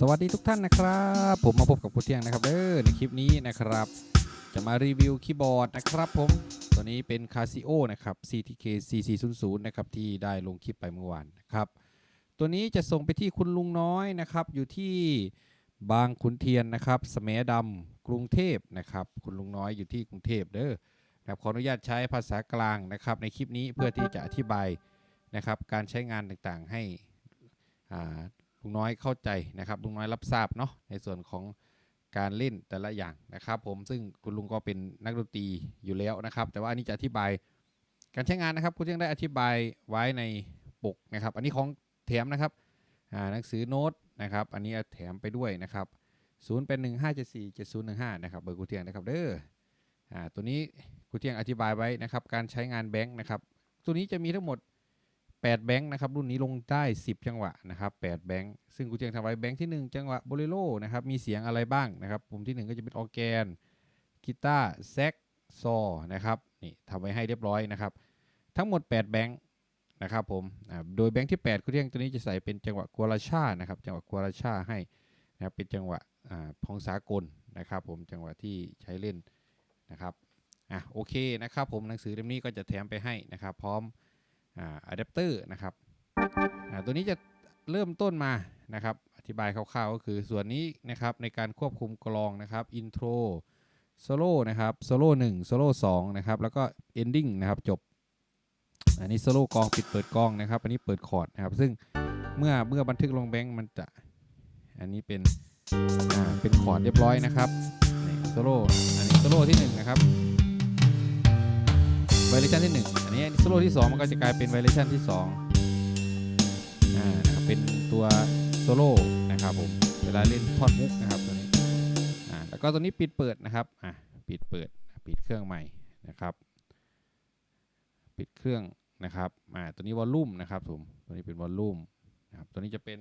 สวัสดีทุกท่านนะครับ ผมมาพบกับคุณเที่ยงนะครับเด้อในคลิปนี้นะครับ จะมารีวิวคีย์บอร์ดนะครับผมตัวนี้เป็น Casio นะครับ CTK C400 นะครับที่ได้ลงคลิปไปเมื่อวานนะครับตัวนี้จะส่งไปที่คุณลุงน้อยนะครับ อยู่ที่บางขุนเทียนนะครับสมดำกรุงเทพนะครับคุณลุงน้อยอยู่ที่กรุงเทพเด้อนะครับขออนุญาตใช้ภาษากลางนะครับในคลิปนี้เพื่อที่จะอธิบายนะครับการใช้งานต่างๆให้อ่า ลุงน้อยเข้าใจนะครับลุงน้อยรับทราบเนาะในส่วนของการเล่นแต่ละอย่างนะครับผมซึ่งคุณลุงก็เป็นนักดนตรีอยู่แล้วนะครับ แต่ว่าอันนี้จะอธิบายการใช้งานนะครับ คุณยังได้อธิบายไว้ในปกนะครับ อันนี้ของแถมนะครับหนังสือโน้ตนะครับ อันนี้แถมไปด้วยนะครับ0เป็น1 5 7 4 7 0 1 5นะครับเบอร์กูเทียงนะครับเด้ออ่าตัวนี้กูเทียงอธิบายไว้นะครับ การใช้งานแบงค์นะครับ ตัวนี้จะมีทั้งหมด 8 แบงค์นะครับรุ่นนี้ลงได้ 10 จังหวะนะครับ8แบงค์ซึ่งกูเจียงทำไว้แบงค์ที่ 1 จังหวะโบเลโรนะครับมีเสียงอะไรบ้างนะครับปุ่มที่ 1 ก็จะเป็นออแกนกีตาร์แซกซอนะครับนี่ทำไว้ให้เรียบร้อยนะครับทั้งหมด 8 แบงค์นะครับผมโดยแบงค์ที่8กูเจียงตัวนี้จะใส่เป็นจังหวะกัวราชานะครับจังหวะกัวราชาให้นะครับเป็นจังหวะอ่าของสากลนะครับผมจังหวะที่ใช้เล่นนะครับอะโอเคนะครับผมหนังสือเล่มนี้ก็จะแถมไปให้นะครับพร้อม อะแดปเตอร์นะครับอ่าตัวนี้จะเริ่มต้นมานะครับ อธิบายคร่าวๆก็คือส่วนนี้นะครับในการควบคุมกลองนะครับอินโทรโซโล่นะครับโซโล่หนึ่งโซโล่สองนะครับแล้วก็เอนดิ้งนะครับจบ อันนี้โซโล่กลองปิดเปิดกลองนะครับ อันนี้เปิดคอร์ดนะครับ ซึ่งเมื่อเมื่อบันทึกลงแบงค์มันจะ อันนี้เป็นอ่าเป็นคอร์ดเรียบร้อยนะครับโซโล่อันนี้โซโล่ที่หนึ่งนะครับ วเลชันที่ 1 อันนี้โซโล่ที่ 2 มันก็จะกลายเป็นไวเลชันที่2อ่านะครับเป็นตัวโซโล่นะครับผมเวลาเล่นทอนมุกนะครับตัวนี้อ่าแล้วก็ตัวนี้ปิดเปิดนะครับอะปิดเปิดปิดเครื่องใหม่นะครับ ปิดเครื่องนะครับอ่าตัวนี้วอลลุ่มนะครับผมตัวนี้เป็นวอลลุ่มนะครับตัวนี้จะเป็น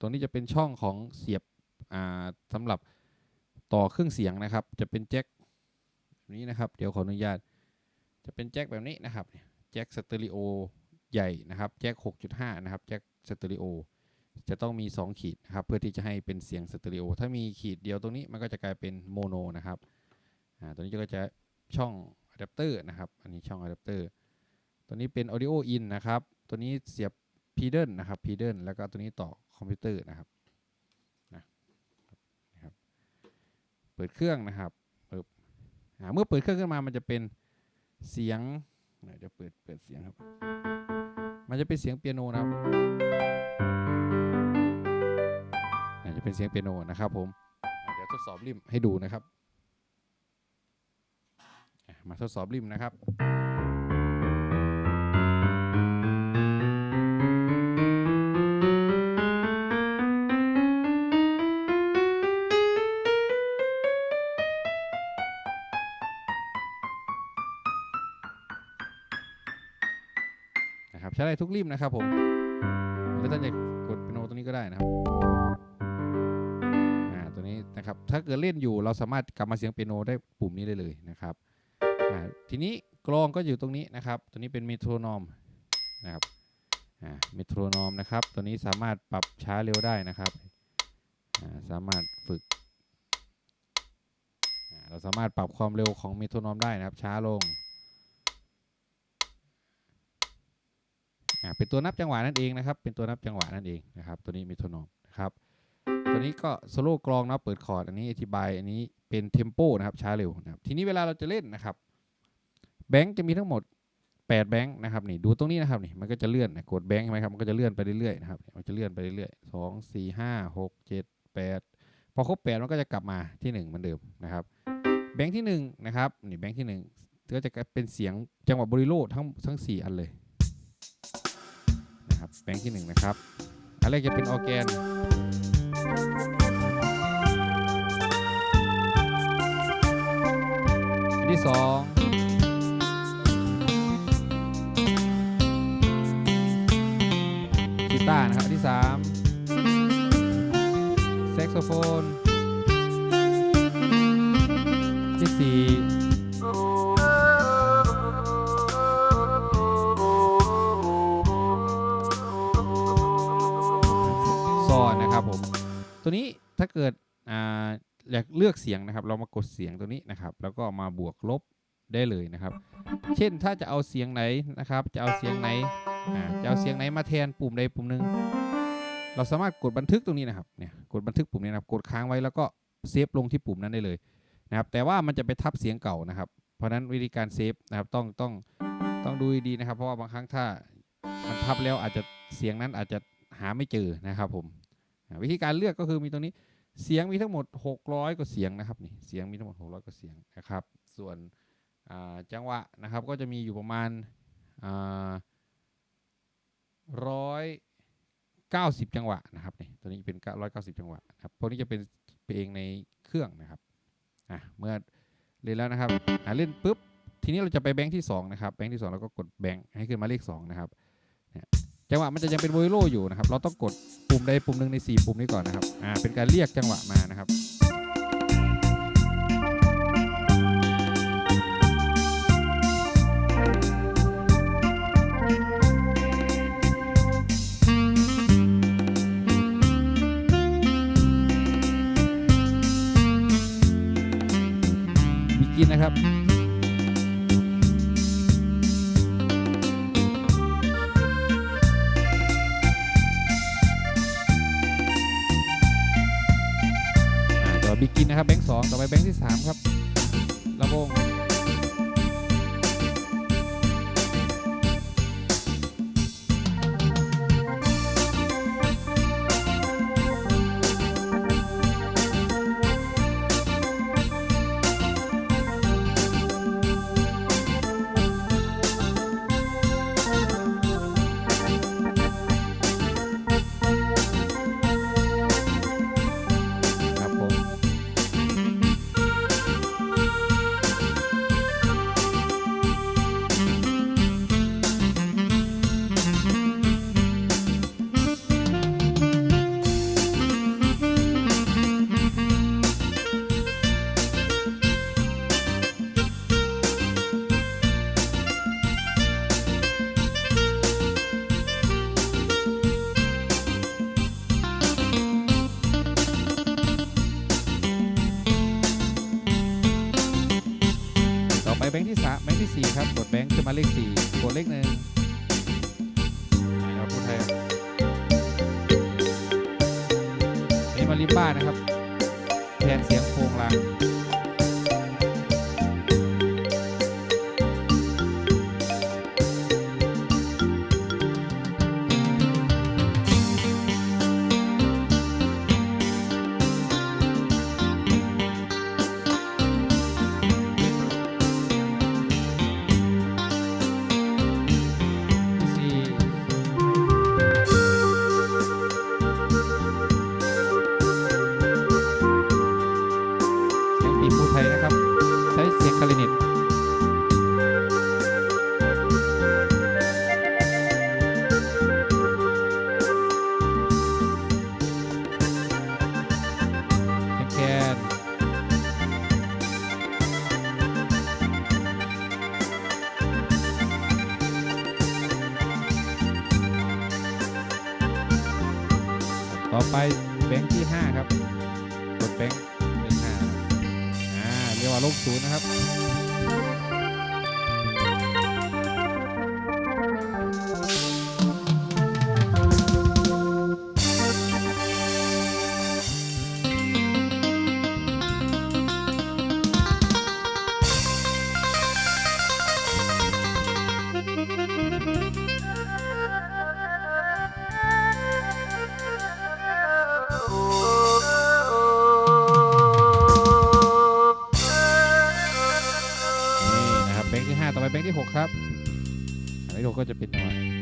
ตัวนี้จะเป็นช่องของเสียบอ่าสำหรับ ต่อเครื่องเสียงนะครับ จะเป็นแจ็คแบบนี้นะครับ เดี๋ยวขออนุญาต จะเป็นแจ็คแบบนี้นะครับแจ็คสเตอริโอใหญ่นะครับแจ็ค6.5 นะครับแจ็คสเตอริโอจะต้องมี 2 ขีดนะครับเพื่อที่จะให้เป็นเสียงสเตอริโอถ้ามีขีดเดียวตรงนี้มันก็จะกลายเป็นโมโนนะครับอ่าตัวนี้ก็จะช่องอะแดปเตอร์นะครับ อันนี้ช่องอะแดปเตอร์ตัวนี้เป็น audio in นะครับ ตัวนี้เสียบ pedal นะครับ pedal แล้วก็ตัวนี้ต่อคอมพิวเตอร์นะครับ เปิดเครื่องนะครับปึ๊บเมื่อเปิดเครื่องขึ้นมามันจะเป็นเสียงเดี๋ยวจะเปิดเปิดเสียงครับ มันจะเป็นเสียงเปียโนนะครับจะเป็นเสียงเปียโนนะครับผมเดี๋ยวทดสอบริมให้ดูนะครับ มาทดสอบริมนะครับ ทุกริมนะครับผมหรือท่านจะกดเปียโนตรงนี้ก็ได้นะครับอ่าตัวนี้นะครับถ้าเกิดเล่นอยู่เราสามารถกลับมาเสียงเปียโนได้ปุ่มนี้ได้เลยนะครับอ่าทีนี้กลองก็อยู่ตรงนี้นะครับ ตัวนี้เป็นเมโทรนอมนะครับอ่าเมโทรนอมนะครับ ตัวนี้สามารถปรับช้าเร็วได้นะครับอ่าสามารถฝึกเราสามารถปรับความเร็วของเมโทรนอมได้นะครับ ช้าลง อ่า เป็นตัวนับจังหวะนั่นเองนะครับ เป็นตัวนับจังหวะนั่นเองนะครับ ตัวนี้มิโทนอมนะครับ ตัวนี้ก็โซโล่กลองนะเปิดคอร์ดอันนี้อธิบายอันนี้เป็นเทมโปนะครับช้าเร็วนะครับทีนี้เวลาเราจะเล่นนะครับแบงค์จะมีทั้งหมด8แบงค์นะครับนี่ดูตรงนี้นะครับนี่มันก็จะเลื่อนกดแบงค์ใช่ไหมครับมันก็จะเลื่อนไปเรื่อยๆนะครับมันจะเลื่อนไปเรื่อยๆสองสี่ห้าหกเจ็ดแปดพอครบแปดมันก็จะกลับมาที่หนึ่งเหมือนเดิมนะครับแบงค์ที่หนึ่งนะครับนี่แบงค์ที่หนึ่งก็จะเป็นเสียงจังหวะบริโลทั้งทั้งสี่อันเลย นะครับแบงค์ที่ 1 นะครับ อันแรกจะเป็นออแกนอันที่ 2ตาร์นะครับอันที่3แซกโซโฟนที่4าอยากเลือกเสียงนะครับ เรามากดเสียงตัวนี้นะครับ แล้วก็มาบวกลบได้เลยนะครับ เช่นถ้าจะเอาเสียงไหนนะครับ จะเอาเสียงไหนจะเอาเสียงไหนมาแทนปุ่มใดปุ่มหนึ่งเราสามารถกดบันทึกตรงนี้นะครับเนี่ยกดบันทึกปุ่มนี้นะครับ กดค้างไว้แล้วก็เซฟลงที่ปุ่มนั้นได้เลยนะครับ แต่ว่ามันจะไปทับเสียงเก่านะครับ เพราะฉะนั้นวิธีการเซฟนะครับต้องต้องต้องดูดีนะครับ เพราะว่าบางครั้งถ้ามันทับแล้วอาจจะเสียงนั้นอาจจะหาไม่เจอนะครับผมวิธีการเลือกก็คือมีตรงนี้ เสียงมีทั้งหมด 600 กว่าเสียงนะครับนี่เสียงมีทั้งหมด 600 กว่าเสียงนะครับ ส่วนจังหวะนะครับก็จะมีอยู่ประมาณร้อยเก้าสิบจังหวะนะครับนี่ตัวนี้เป็นร้อยเก้าสิบจังหวะนะครับพวกนี้จะเป็นเพลงในเครื่องนะครับอะเมื่อเล่นแล้วนะครับอะเล่นปุ๊บทีนี้เราจะไปแบงค์ที่สองนะครับแบงค์ที่สองเราก็กดแบงค์ให้ขึ้นมาเลขสองนะครับ จังหวะมันจะยังเป็นโวโลอยู่นะครับ เราต้องกดปุ่มใดปุ่มหนึ่งในสี่ปุ่มนี้ก่อนนะครับ อ่า เป็นการเรียกจังหวะมานะครับ บิกินนะครับแบงค์สองต่อไปแบงค์ที่สามครับ มาเลขสี่กดเลขหนึ่งนะครับพูดไทยครับนี่มาริบ้านะครับ แทนเสียงโครงลัง ไปแบงค์ที่ 5 ครับ กดแบงค์เลขห้านะครับอ่าเรียกว่าลบศูนย์นะครับ แบงค์ที่หกก็จะเป็นจัง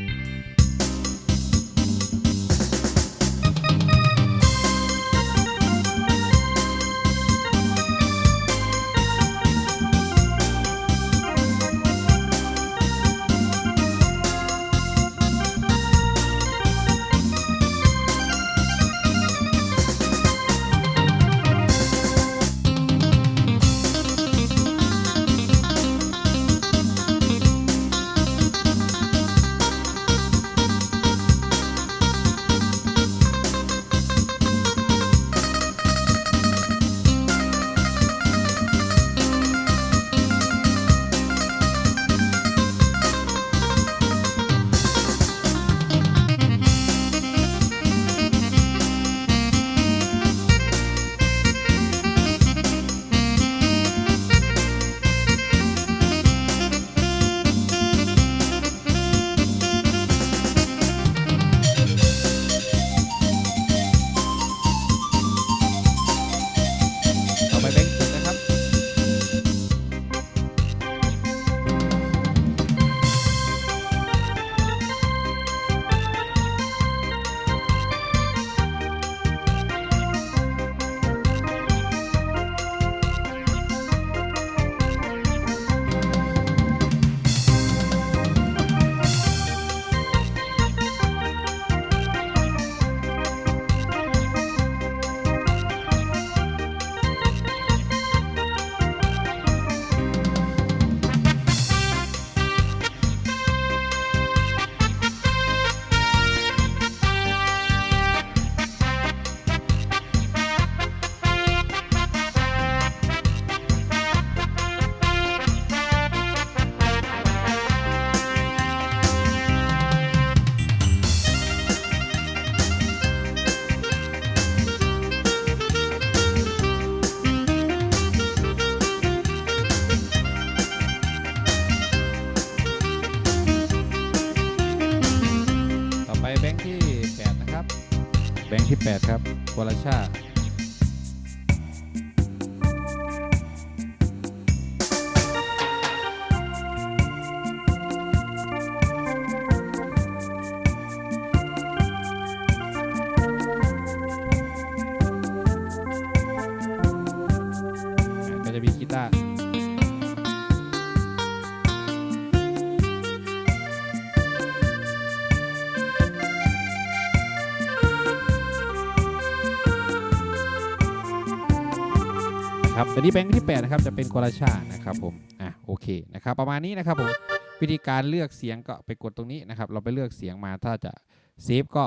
8 ครับวรชาติ นะครับตัวนี้แบงค์ที่8นะครับจะเป็นกราชานะครับผมอะโอเคนะครับประมาณนี้นะครับผมวิธีการเลือกเสียงก็ไปกดตรงนี้นะครับเราไปเลือกเสียงมาถ้าจะเซฟก็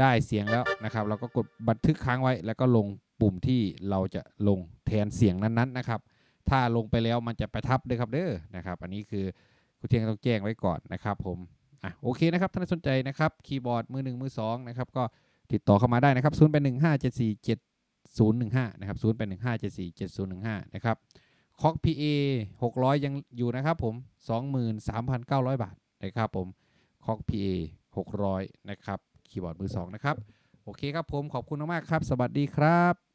ได้เสียงแล้วนะครับเราก็กดบันทึกค้างไว้ แล้วก็ลงปุ่มที่เราจะลงแทนเสียงนั้นๆนะครับ ถ้าลงไปแล้วมันจะไปทับด้วยครับเด้อนะครับ อันนี้คือคุณเทียงต้องแจ้งไว้ก่อนนะครับผมอะโอเคนะครับท่านสนใจนะครับคีย์บอร์ดมือหนึ่งมือสองนะครับก็ติดต่อเข้ามาได้นะครับ 0 8 1 5 7 4 7 0 1 5นะครับ0 8 1 5 7 4 7 0 1 5นะครับคอก PA 600 ยังอยู่นะครับผม 23,900 บาทนะครับผมคอก PA 600 นะครับ คีย์บอร์ดมือสองนะครับ โอเคครับผมขอบคุณมากๆครับ สวัสดีครับ